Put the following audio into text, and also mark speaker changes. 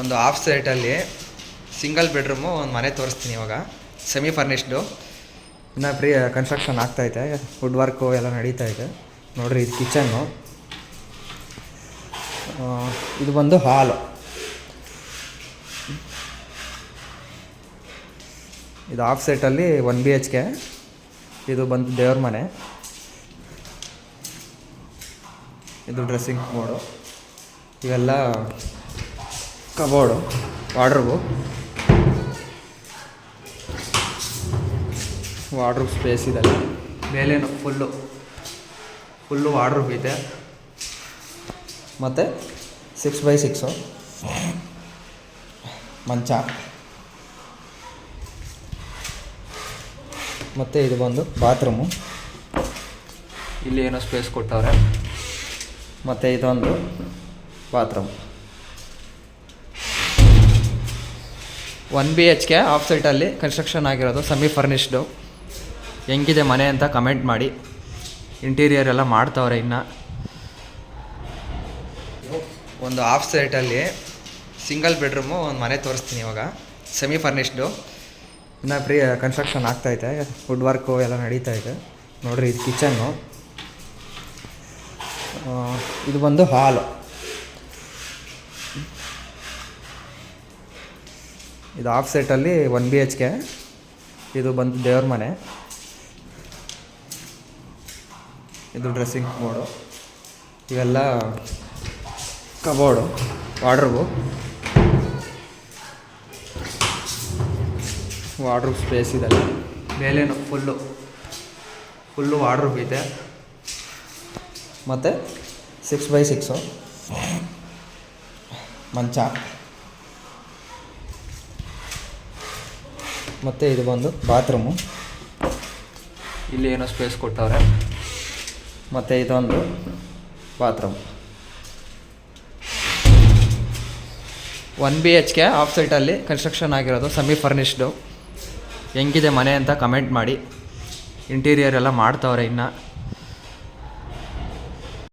Speaker 1: ಒಂದು of ಸೈಟಲ್ಲಿ single bedroom ಒಂದು ಮನೆ ತೋರಿಸ್ತೀನಿ ಇವಾಗ. ಸೆಮಿ ಫರ್ನಿಶ್ಡು ಇನ್ನು ಪ್ರೀ ಕನ್ಸ್ಟ್ರಕ್ಷನ್ ಆಗ್ತೈತೆ ವುಡ್ ವರ್ಕು ಎಲ್ಲ ನಡೀತಾ ಇದೆ. ನೋಡಿರಿ ಇದು ಕಿಚನ್ನು ಇದು ಬಂದು ಹಾಲು ಇದು ಆಫ್ ಸೈಟಲ್ಲಿ ಒನ್ ಬಿ ಎಚ್ ಕೆ ಇದು ಬಂದು ದೇವ್ರ ಮನೆ. ಇದು ಡ್ರೆಸ್ಸಿಂಗ್ ಬೋರ್ಡು ಇವೆಲ್ಲ ಕಬೋರ್ಡು ವಾಡ್ರೂಬು ವಾಡ್ರೂಬ್ ಸ್ಪೇಸ್ ಇದೆ ಮೇಲೇನು ಫುಲ್ಲು ಫುಲ್ಲು ವಾಡ್ರೂಬ್ ಇದೆ. ಮತ್ತು ಸಿಕ್ಸ್ ಬೈ ಸಿಕ್ಸು ಮಂಚ. ಮತ್ತು ಇದು ಬಂದು ಬಾತ್ರೂಮು ಇಲ್ಲಿ ಏನೋ ಸ್ಪೇಸ್ ಕೊಟ್ಟವ್ರೆ. ಮತ್ತು ಇದೊಂದು bathroom one B H K of ಸೈಟಲ್ಲಿ ಕನ್ಸ್ಟ್ರಕ್ಷನ್ ಆಗಿರೋದು, ಸೆಮಿ ಫರ್ನಿಶ್ಡು. ಹೆಂಗಿದೆ ಮನೆ ಅಂತ ಕಮೆಂಟ್ ಮಾಡಿ. ಇಂಟೀರಿಯರ್ ಎಲ್ಲ ಮಾಡ್ತಾವ್ರೆ ಇನ್ನು. ಒಂದು ಆಫ್ ಸೈಟಲ್ಲಿ ಸಿಂಗಲ್ ಬೆಡ್ರೂಮು ಒಂದು ಮನೆ ತೋರಿಸ್ತೀನಿ ಇವಾಗ. Semi furnished. ಇನ್ನು ಪ್ರೀ ಕನ್ಸ್ಟ್ರಕ್ಷನ್ ಆಗ್ತಾಯಿದೆ ವುಡ್ ವರ್ಕು ಎಲ್ಲ ನಡೀತಾ ಇದೆ. ನೋಡಿರಿ, ಇದು ಕಿಚನ್ನು. ಇದು ಬಂದು ಹಾಲು. ಇದು ಆಫ್ ಸೆಟ್ಟಲ್ಲಿ ಒನ್ ಬಿ ಎಚ್ ಕೆ ಇದು ಬಂದು ದೇವ್ರ ಮನೆ. ಇದು ಡ್ರೆಸ್ಸಿಂಗ್ ಬೋರ್ಡು ಇವೆಲ್ಲ ಕಬೋರ್ಡು ವಾಡ್ರೂಬು ವಾಡ್ರೂಬ್ ಸ್ಪೇಸ್ ಇದೆ ಮೇಲೇನು ಫುಲ್ಲು ಫುಲ್ಲು ವಾಡ್ರೂಬ್ ಇದೆ. ಮತ್ತು ಸಿಕ್ಸ್ ಬೈ ಸಿಕ್ಸು ಮಂಚ. ಮತ್ತು ಇದು ಬಂದು ಬಾತ್ರೂಮು. ಇಲ್ಲಿ ಏನೋ ಸ್ಪೇಸ್ ಕೊಟ್ಟವ್ರೆ. ಮತ್ತು ಇದೊಂದು bathroom. One B H K of ಸೈಟಲ್ಲಿ ಕನ್ಸ್ಟ್ರಕ್ಷನ್ ಆಗಿರೋದು ಸೆಮಿ ಫರ್ನಿಶ್ಡು ಹೆಂಗಿದೆ ಮನೆ ಅಂತ ಕಮೆಂಟ್ ಮಾಡಿ. ಇಂಟೀರಿಯರ್ ಎಲ್ಲ ಮಾಡ್ತವ್ರೆ ಇನ್ನು.